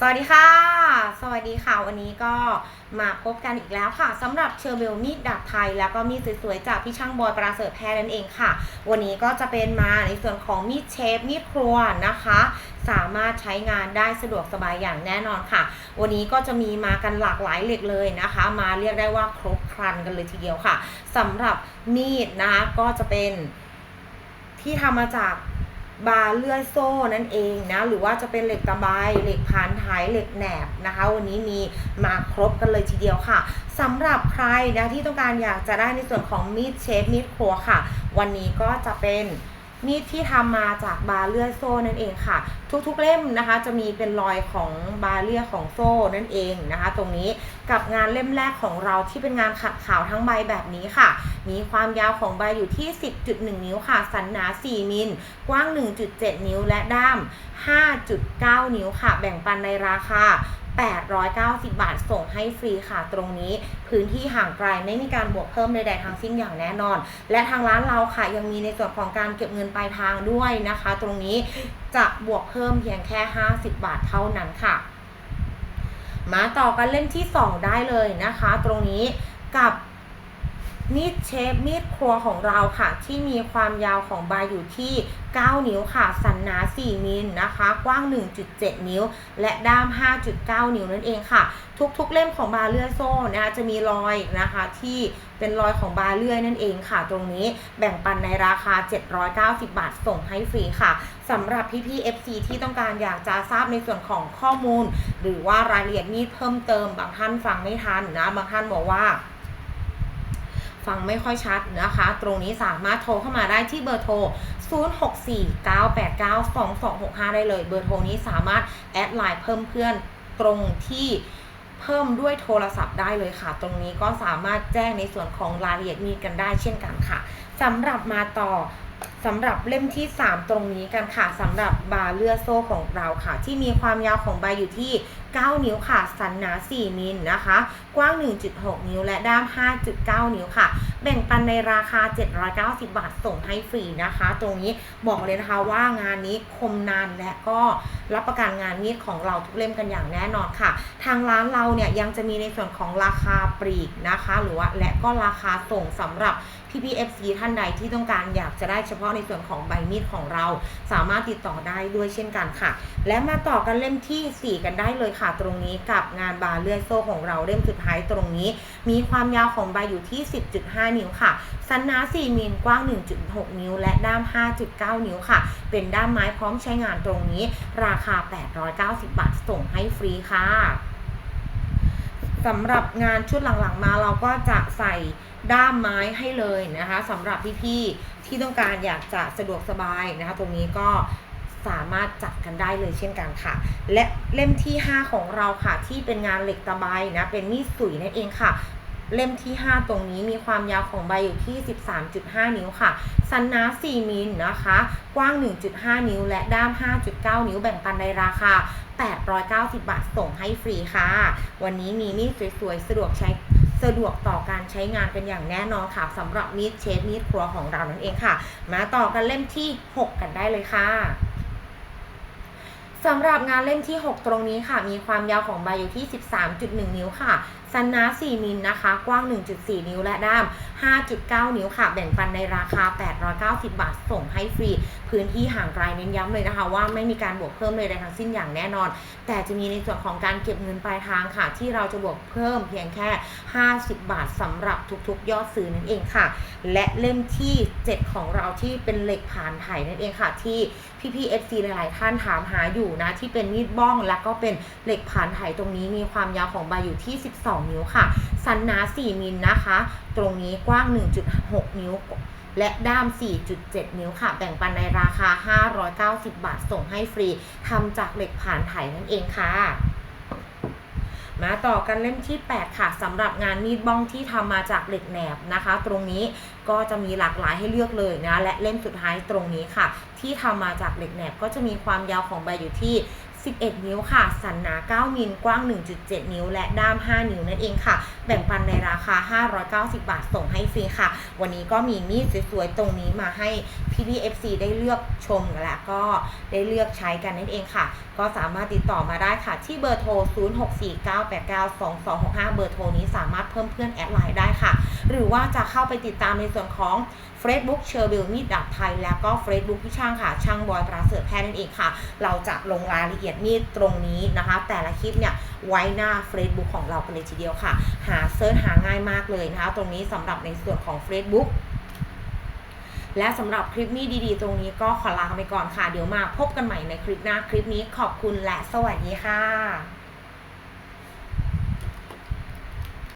สวัสดีค่ะ สวัสดีค่ะ วันนี้ก็มาพบกันอีกแล้วค่ะสำหรับเชอร์เบลมีดดาบไทย แล้วก็มีดสวยๆจากพี่ช่างบอยประเสริฐแพรนั่นเองค่ะ วันนี้ก็จะเป็นมาในส่วนของมีดเชฟมีดครัวนะคะ สามารถใช้งานได้สะดวกสบายอย่างแน่นอนค่ะ วันนี้ก็จะมีมากันหลากหลายเหล็กเลยนะคะ มาเรียกได้ว่าครบครันกันเลยทีเดียวค่ะสำหรับมีดนะคะก็จะเป็นที่ทำมาจาก บาร์เลื่อยโซ่นั่นเองนะหรือว่าจะเป็นเหล็กตะไบเหล็กพานท้ายเหล็กแหนบนะคะ วันนี้มีมาครบกันเลยทีเดียวค่ะสำหรับใครนะที่ต้องการอยากจะได้ในส่วนของมีดเชฟมีดครัวค่ะ วันนี้ก็จะเป็น มีดที่ทำมาจากบาเลื่อยโซ่นั่นเองค่ะ ทุกๆเล่มนะคะ จะมีเป็นรอยของบาเลื่อยของโซ่นั่นเองนะคะ ตรงนี้กับงานเล่มแรกของเราที่เป็นงานขัดขาวทั้งใบแบบนี้ค่ะ มีความยาวของใบอยู่ที่ 10.1 นิ้วค่ะ สันหนา 4 มิล กว้าง 1.7 นิ้วและด้าม 5.9 นิ้วค่ะ แบ่งปันในราคา 890 บาทส่งให้ฟรีค่ะตรงนี้ พื้นที่ห่างไกลไม่มีการบวกเพิ่มใดๆทางสิ้นอย่างแน่นอน และทางร้านเราค่ะยังมีในส่วนของการเก็บเงินปลายทางด้วยนะคะ ตรงนี้จะบวกเพิ่มเพียงแค่ 50 บาทเท่านั้นค่ะ มาต่อกันเล่มที่ 2 ได้เลยนะคะ ตรงนี้กับ มีดเชฟมีดครัวของเราค่ะ ที่มีความยาวของใบอยู่ที่ 9 นิ้วค่ะ สันหนา 4 มิลนะคะ กว้าง 1.7 นิ้ว และด้าม 5.9 นิ้วนั่นเองค่ะ ทุกๆเล่มของบาเลื่อยโซ่นะคะจะมีรอยนะคะที่เป็นรอยของบาเลื่อยนั่นเองค่ะ ตรงนี้แบ่งปันในราคา 790 บาทส่งให้ฟรีค่ะสำหรับพี่ๆ FC ที่ต้องการอยากจะทราบในส่วนของข้อมูล หรือว่ารายละเอียดมีดเพิ่มเติมบางท่านฟังไม่ทันนะบางท่านบอกว่า ฟังไม่ค่อยชัดนะคะ ตรงนี้สามารถโทรเข้ามาได้ที่เบอร์โทร 0649892265 ได้เลย เบอร์โทรนี้สามารถแอดไลน์เพิ่มเพื่อนตรงที่เพิ่มด้วยโทรศัพท์ได้เลยค่ะ ตรงนี้ก็สามารถแจ้งในส่วนของรายละเอียดมีกันได้เช่นกันค่ะสำหรับมาต่อสำหรับเล่มที่ 3 ตรงนี้กันค่ะสำหรับบาเลือโซ่ของเราค่ะ ที่มีความยาวของใบอยู่ที่ 9 นิ้วค่ะ สันหนา 4 มิลนะคะ กว้าง 1.6 นิ้ว และด้าม 5.9 นิ้วค่ะแบ่งปันในราคา 790 บาทส่งให้ฟรีนะคะ ตรงนี้บอกเลยนะคะว่างานนี้คมนานและก็รับประกันงานมีดของเราทุกเล่มกันอย่างแน่นอนค่ะ ทางร้านเราเนี่ยยังจะมีในส่วนของราคาปลีกนะคะ หรือว่าและก็ราคาส่งสำหรับ PPFC ท่านใดที่ต้องการอยากจะได้เฉพาะในส่วนของใบมีดของเรา สามารถติดต่อได้ด้วยเช่นกันค่ะ และมาต่อกันเล่มทีสี่4 กันได้เลยค่ะ ตรงนี้กับงานบาเลื่อยโซ่ของเราเล่มสุดท้ายตรงนี้ มีความยาวของใบอยู่ที่ 10.5นิ้วค่ะสันหนา4มิลกว้าง 1.6 นิ้ว และด้าม 5.9 นิ้วค่ะ เป็นด้ามไม้พร้อมใช้งานตรงนี้ ราคา 890 บาท ส่งให้ฟรีค่ะสำหรับงานชุดหลังๆมาเราก็จะใส่ด้ามไม้ให้เลยนะคะสำหรับพี่ๆที่ต้องการอยากจะสะดวกสบายนะคะ ตรงนี้ก็สามารถจัดกันได้เลยเช่นกันค่ะ และเล่มที่ 5 ของเราค่ะ ที่เป็นงานเหล็กตะไบนะ เป็นมีดสุยนั่นเองค่ะ เล่มที่ 5 ตรงนี้มีความยาวของใบอยู่ที่ 13.5 นิ้วค่ะ สันหนา4มิลนะคะ กว้าง 1.5 นิ้ว และด้าม 5.9 นิ้วแบ่งปันในราคา 890 บาทส่งให้ฟรีค่ะ วันนี้มีมีดสวยๆ สะดวกใช้สะดวกต่อการใช้งานกันอย่างแน่นอนค่ะสำหรับมีดเชฟมีดครัวของเรานั่นเองค่ะ มาต่อกันเล่มที่ 6 กันได้เลยค่ะสำหรับงานเล่มที่ 6 ตรงนี้ค่ะ มีความยาวของใบอยู่ที่ 13.1 นิ้วค่ะ สันนา4มิลนะคะ กว้าง 1.4 นิ้วและด้าม 5.9 นิ้วค่ะ แบ่งปันในราคา 890 บาท ส่งให้ฟรี พื้นที่ห่างไกลเน้นย้ำเลยนะคะ ว่าไม่มีการบวกเพิ่มเลยใดทั้งสิ้นอย่างแน่นอน แต่จะมีในส่วนของการเก็บเงินปลายทางค่ะ ที่เราจะบวกเพิ่มเพียงแค่ 50 บาทสำหรับทุกๆ ยอดซื้อนั่นเองค่ะ และเล่มที่ 7 ของเราที่เป็นเหล็กผ่านไถนั่นเองค่ะ ที่พี่ๆ FC หลายๆ ท่านถามหาอยู่นะที่เป็นมีดบ้อง แล้วก็เป็นเหล็กผ่านไถตรงนี้มีความยาวของใบอยู่ที่ 12นิ้วค่ะ สันหนา 4 มิลนะคะ ตรงนี้กว้าง 1.6 นิ้ว และด้าม 4.7 นิ้วค่ะ แบ่งปันในราคา 590 บาท ส่งให้ฟรีทำจากเหล็กผ่านไถนั่นเองค่ะมาต่อกันเล่มที่ 8 ค่ะสำหรับงานมีดบ้องที่ทำมาจากเหล็กแหนบนะคะ ตรงนี้ก็จะมีหลากหลายให้เลือกเลยนะ และเล่มสุดท้ายตรงนี้ค่ะ ที่ทำมาจากเหล็กแหนบก็จะมีความยาวของใบอยู่ที่ 11 นิ้วค่ะ สันหนา 9มิล กว้าง 1.7 นิ้ว และด้าม 5 นิ้วนั่นเองค่ะ แบ่งปันในราคา 590 บาท ส่งให้ฟรีค่ะ วันนี้ก็มีมีดสวยๆ ตรงนี้มาให้พี่พี FC ได้เลือกชมและก็ได้เลือกใช้กันนั่นเองค่ะ ก็สามารถติดต่อมาได้ค่ะ ที่เบอร์โทร 0649892265 เบอร์โทรนี้สามารถเพิ่มเพื่อนแอดไลน์ได้ค่ะ หรือว่าจะเข้าไปติดตามในส่วนของ Facebook เชอร์เบลมีดดาบไทย แล้วก็ Facebook พี่ช่างค่ะ ช่างบอยประเสริฐแพทย์นั่นเองค่ะ เราจะลงรายละเอียดมีดตรงนี้นะคะ แต่ละคลิปเนี่ยไว้หน้า Facebook ของเรากันเลยทีเดียวค่ะ หาเซิร์ชหาง่ายมากเลยนะคะ ตรงนี้สำหรับในส่วนของ Facebook และสำหรับคลิปนี้ดีๆ ตรงนี้ก็ขอลาไปก่อนค่ะ เดี๋ยวมาพบกันใหม่ในคลิปหน้าคลิปนี้ขอบคุณและสวัสดีค่ะ